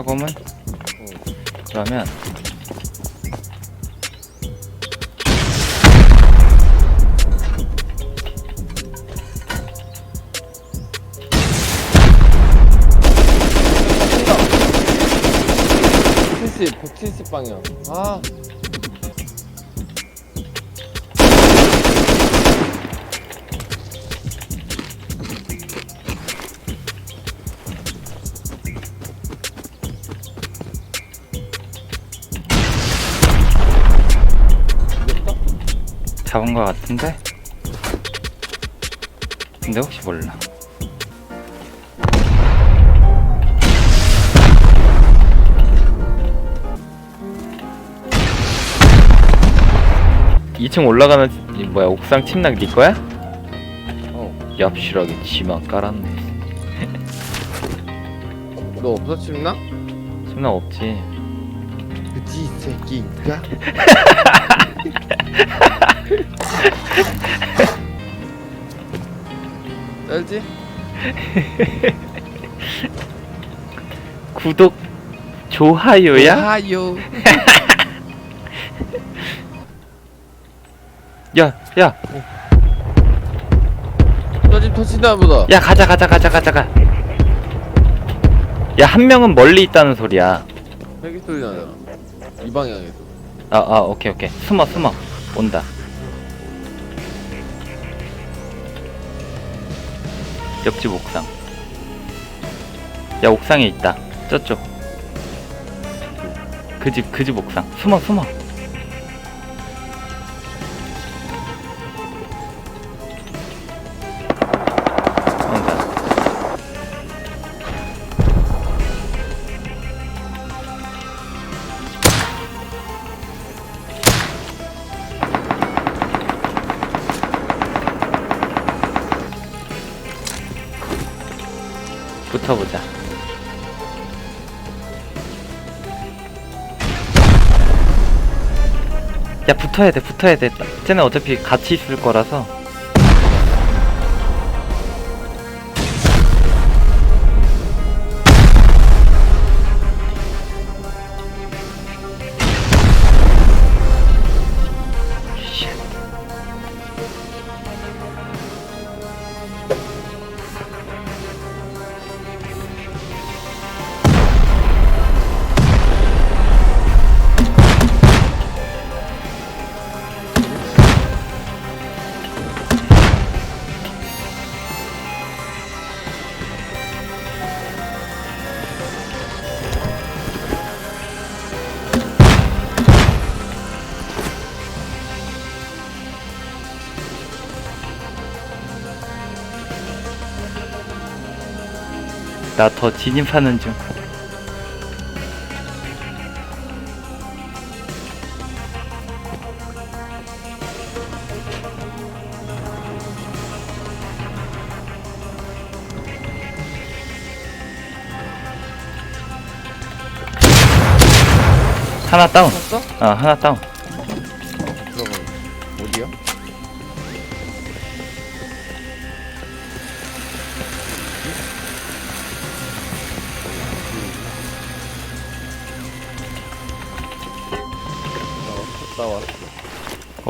차고문? 그러면 칠십, 170 방향. 아, 잡은 거 같은데? 근데 혹시 몰라. 이층 올라가는 이 뭐야 옥상 침낭 네 거야? 어. 얍실하게 지만 깔았네. 너 없어, 침낭? 침낭 없지. 그지, 이 새끼가? 짤지? 구독 좋아요야? 하요. 야, 야, 너집 터친다 보다. 야 가자 가자 가자 가자 가. 야 한 명은 멀리 있다는 소리야. 헬기 소리 나잖아. 이 방향에서. 아, 아, 오케이, 오케이. 숨어, 숨어. 온다. 옆집 옥상. 야, 옥상에 있다. 저쪽. 그 집, 그 집 옥상. 숨어, 숨어. 붙어야 돼, 붙어야 돼. 쟤네 어차피 같이 있을 거라서. 나 더 진입하는 중. 하나 다운. 아, 하나 다운.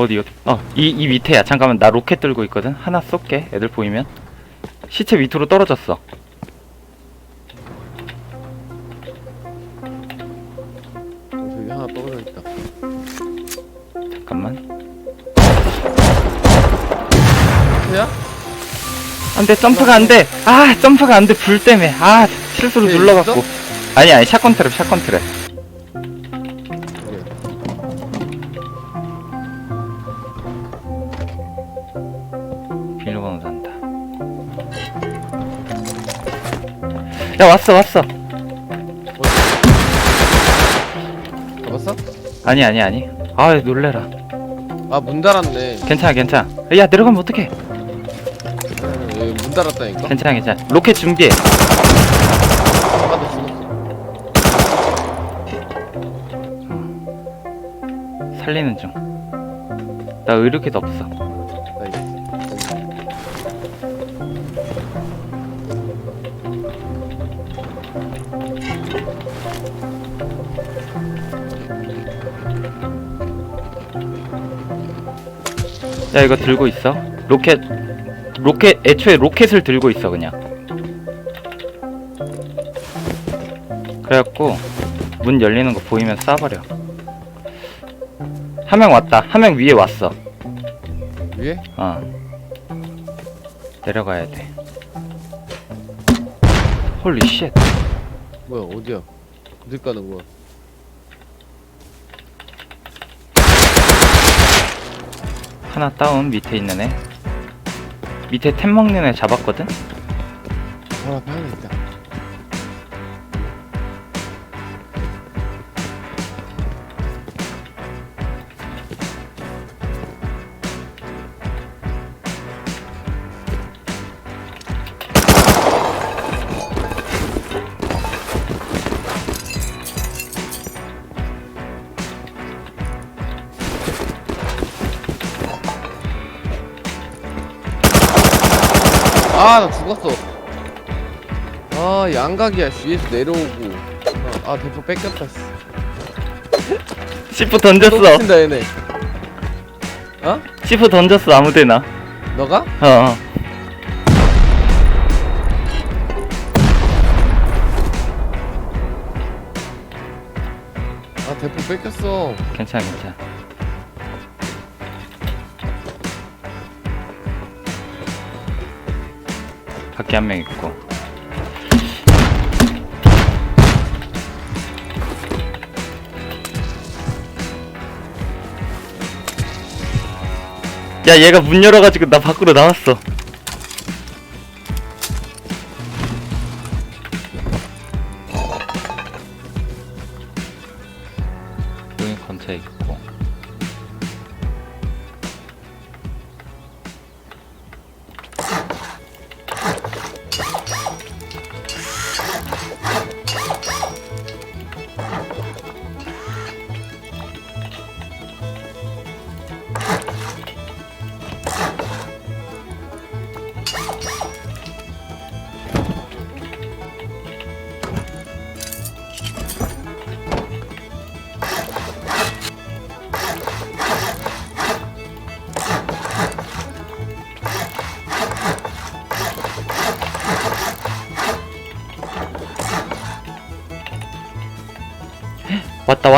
어디 어디? 어, 이, 이 밑에야. 잠깐만, 나 로켓 들고 있거든. 하나 쏠게. 애들 보이면. 시체 밑으로 떨어졌어. 어, 저기 하나 떨어져 있다. 잠깐만. 야? 안 돼, 점프가 안 돼. 아, 점프가 안 돼. 불 때문에. 아, 실수로 쟤 눌러갖고. 아니, 아니, 샷건 트랩, 샷건 트랩. 비밀번호 산다. 야, 왔어, 왔어. 잡았어? 아니, 아니, 아니. 아, 놀래라. 아, 문 닫았네. 괜찮아, 괜찮아. 야, 내려가면 어떡해. 여기 문 닫았다니까? 괜찮아, 괜찮아. 로켓 준비해. 아까도 죽었어. 살리는 중. 나 의료키도 없어. 야 이거 들고 있어? 로켓 로켓 애초에 로켓을 들고 있어 그냥. 그래갖고 문 열리는 거 보이면 쏴버려. 한 명 왔다. 한 명 위에 왔어. 위에? 어. 내려가야 돼. 홀리 쉣. 뭐야 어디야? 어디 가는 거야? 하나 다운 밑에 있는 애 밑에 템 먹는 애 잡았거든 하나 있다. 나 죽었어. 아, 양각이야. 위에서 내려오고. 아, 아 대포 뺏겼다. 씨. 시프 또 던졌어 붙인다, 얘네. 어? 시프 던졌어 아무데나 너가? 어, 어 아, 대포 뺏겼어. 괜찮아 괜찮아 밖에 한명 있고. 야 얘가 문 열어가지고 나 밖으로 나왔어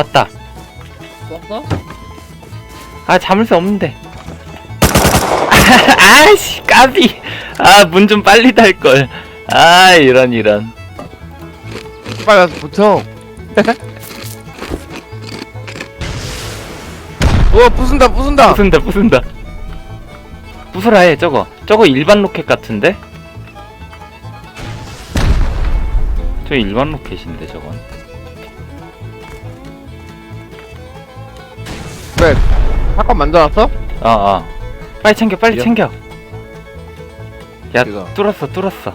왔다. 쐈어? 아 잡을 수 없는데. 아씨 까비. 아 문 좀 빨리 닫걸. 아 이런 이런. 빨리 가서 붙여. 어, 부순다, 부순다. 부순다 부순다. 부숴라 해 저거. 저거 일반 로켓 같은데? 저 일반 로켓인데 저건 왜? 사건 만들었어? 어 어 빨리 챙겨 빨리 이려? 챙겨 야 이거. 뚫었어 뚫었어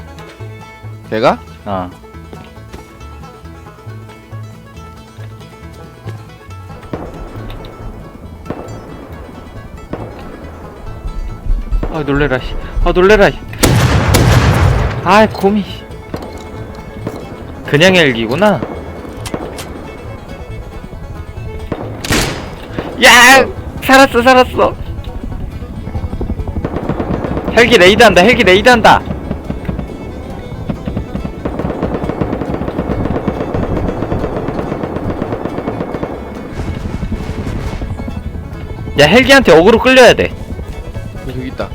내가? 어 아 놀래라 씨. 아 놀래라 씨. 아 곰이 씨. 그냥 헬기구나 야 살았어 살았어 헬기 레이드 한다 헬기 레이드 한다 야 헬기한테 어그로 끌려야 돼. 어, 저기 있다.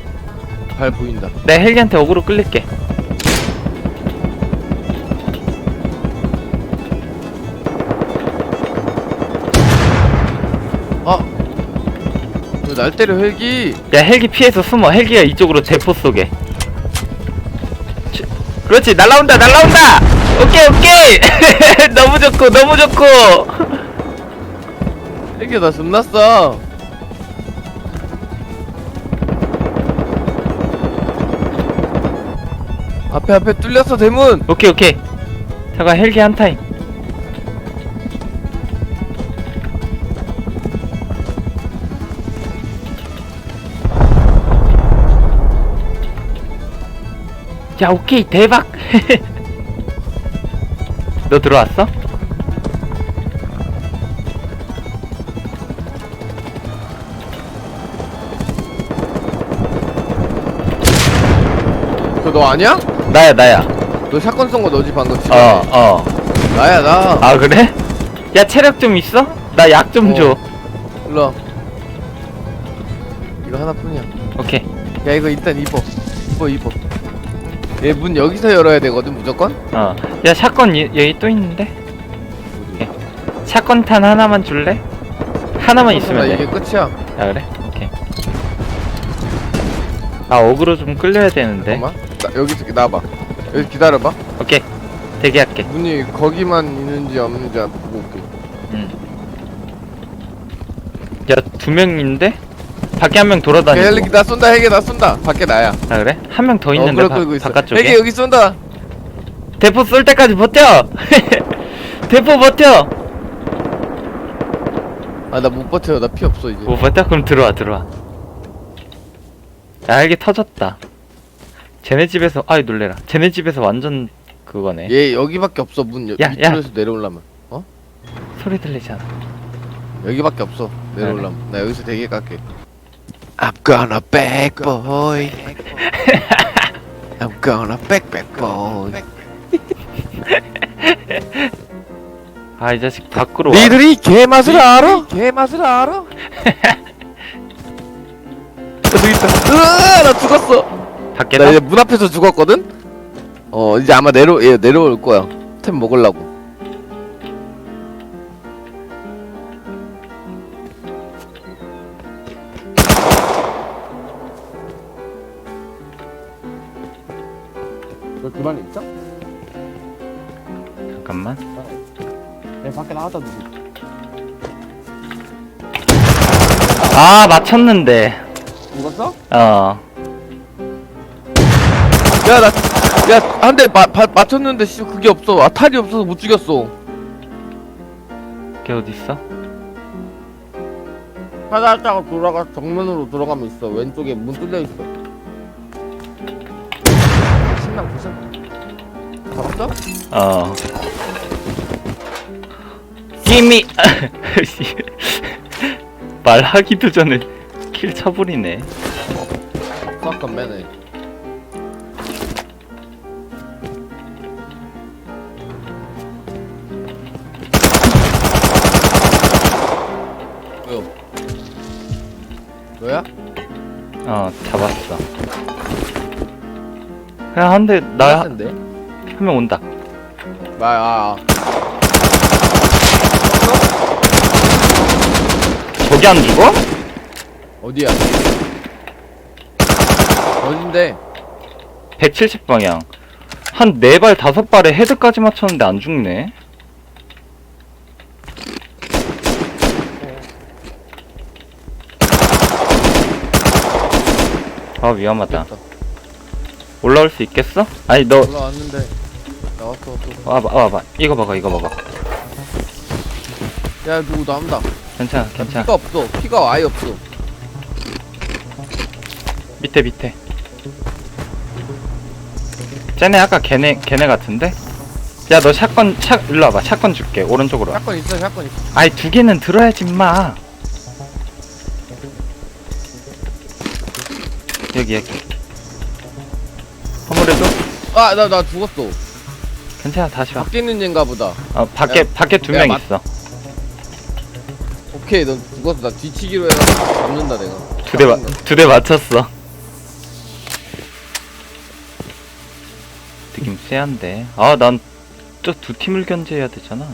발 보인다. 내 헬기한테 어그로 끌릴게. 아! 왜 날 때려, 헬기! 야 헬기 피해서 숨어. 헬기가 이쪽으로 대포. 치- 그렇지 날라온다 날라온다. 오케이 오케이. 너무 좋고 너무 좋고. 헬기 나 숨났어. 앞에 앞에 뚫렸어 대문. 오케이 오케이. 잠깐 헬기 한 타임. 야 오케이 대박 너 들어왔어? 그 너 아니야? 나야 나야 너 샷건 쏜 거 너지 방금 지금? 어 어. 나야 나. 아 그래? 야 체력 좀 있어? 나 약 좀 어. 일로. 이거 하나뿐이야. 오케이. 야 이거 일단 입어. 입어 입어. 얘 문 여기서 열어야 되거든 무조건? 어 야 샷건 이- 여기 또 있는데? 오케이. 샷건 탄 하나만 줄래? 하나만 있으면 이게 돼 끝이야. 아 그래? 오케이. 아 어그로 좀 끌려야 되는데. 잠깐만. 나, 여기서 나와봐. 여기 기다려봐. 오케이. 대기할게. 문이 거기만 있는지 없는지 안 보고 올게. 야두 명인데? 밖에 한명 야, 돌아다니고. 헬기 나 쏜다 헬기 나 쏜다. 밖에 나야. 아 그래? 한 명더어 있는데 그래 바, 끌고 있어. 바깥쪽에? 헬기 여기 쏜다. 대포 쏠 때까지 버텨! 대포 버텨! 아 나 못 버텨 나 피 없어 이제. 못 버텨? 그럼 들어와 들어와. 야 이게 터졌다. 쟤네 집에서 아이 놀래라. 쟤네 집에서 완전 그거네. 얘 여기밖에 없어 문 여, 야, 야. 밑으로서 내려오려면. 어? 소리 들리잖아. 여기밖에 없어 내려오려면. 나 여기서 대기 깔게 I'm gonna back boy I'm gonna back back boy 아 이 자식 밖으로 와 니들이 개 맛을 알아? 개 맛을 알아? 저기 있다 으아 나 죽었어 밖에다? 나 이제 문 앞에서 죽었거든? 어 이제 아마 내려 얘 내려올 거야 템 먹으려고 너 집안에 있어? 잠깐만 내 밖에 나갔다 누구? 아 맞췄는데 죽었어? 어 야 나 야 한 대 맞췄는데 씨 그게 없어 아탈이 없어서 못 죽였어 걔 어딨어? 찾아왔다가 돌아가 정면으로 들어가면 있어 왼쪽에 문 뚫려 있어 신랑 보신 잡았어? 어 끼미 말하기도 전에 킬 쳐버리네 싹건 매네 왜요? 너야? 어 잡았어 그냥 한대 나한데명 온다 나야 아, 아. 저기 안 죽어? 어디야? 어딘데? 170 방향 한 4발 5발에 헤드까지 맞췄는데 안 죽네 아 위험하다 됐다. 올라올 수 있겠어? 아니 너 올라왔는데 나왔어 또. 와봐 와봐. 이거 봐봐 이거 봐봐. 야 누구 나온다. 괜찮아 괜찮아. 피가 없어. 피가 아예 없어. 밑에 밑에. 쟤네 아까 걔네 걔네 같은데? 야 너 샷건 샷 일로 와봐. 샷건 줄게. 오른쪽으로 와. 샷건 있어 샷건 있어. 아이 두 개는 들어야지 마. 여기 여기 화물에도 아나 나 죽었어. 괜찮아 다시 와. 밖에 있는 얘인가 보다. 어, 밖에 야, 밖에 두 야, 명 맞- 있어. 오케이 넌 죽었어. 나 뒤치기로 해가지고 잡는다 내가. 두대두대 맞췄어. 느낌 쎄한데. 아 난 저 두 팀을 견제해야 되잖아.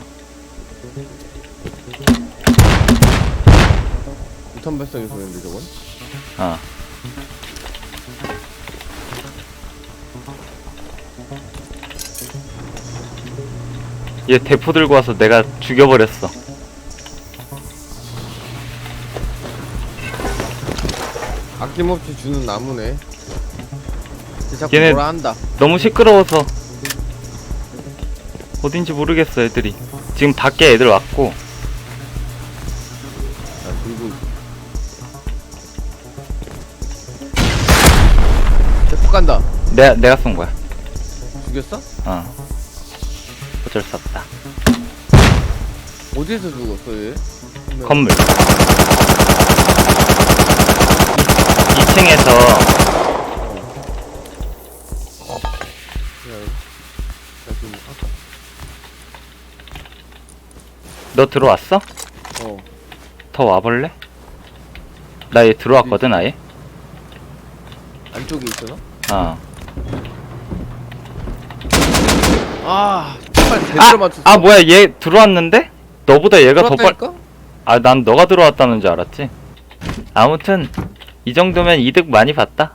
유탄 발사기 소리인데 저건? 아 얘 대포 들고 와서 내가 죽여버렸어. 아낌없이 주는 나무네. 쟤 자꾸 얘네- 뭐라 한다. 너무 시끄러워서. 어딘지 모르겠어 애들이. 지금 밖에 애들 왔고. 나 들고. 대폭 간다. 내가 내가 쏜 거야. 죽였어? 어 어쩔 수 없다. 어디에서 죽었어 얘? 건물. 2층에서 너 들어왔어? 어더 와볼래? 나 얘 들어왔거든 아예. 안쪽에 있잖아. 어. 아 정말 아, 제대로 맞췄어. 아 뭐야 얘 들어왔는데? 너보다 얘가 더 빨.. 들어왔다니까? 아 난 너가 들어왔다는 줄 알았지 아무튼 이 정도면 이득 많이 봤다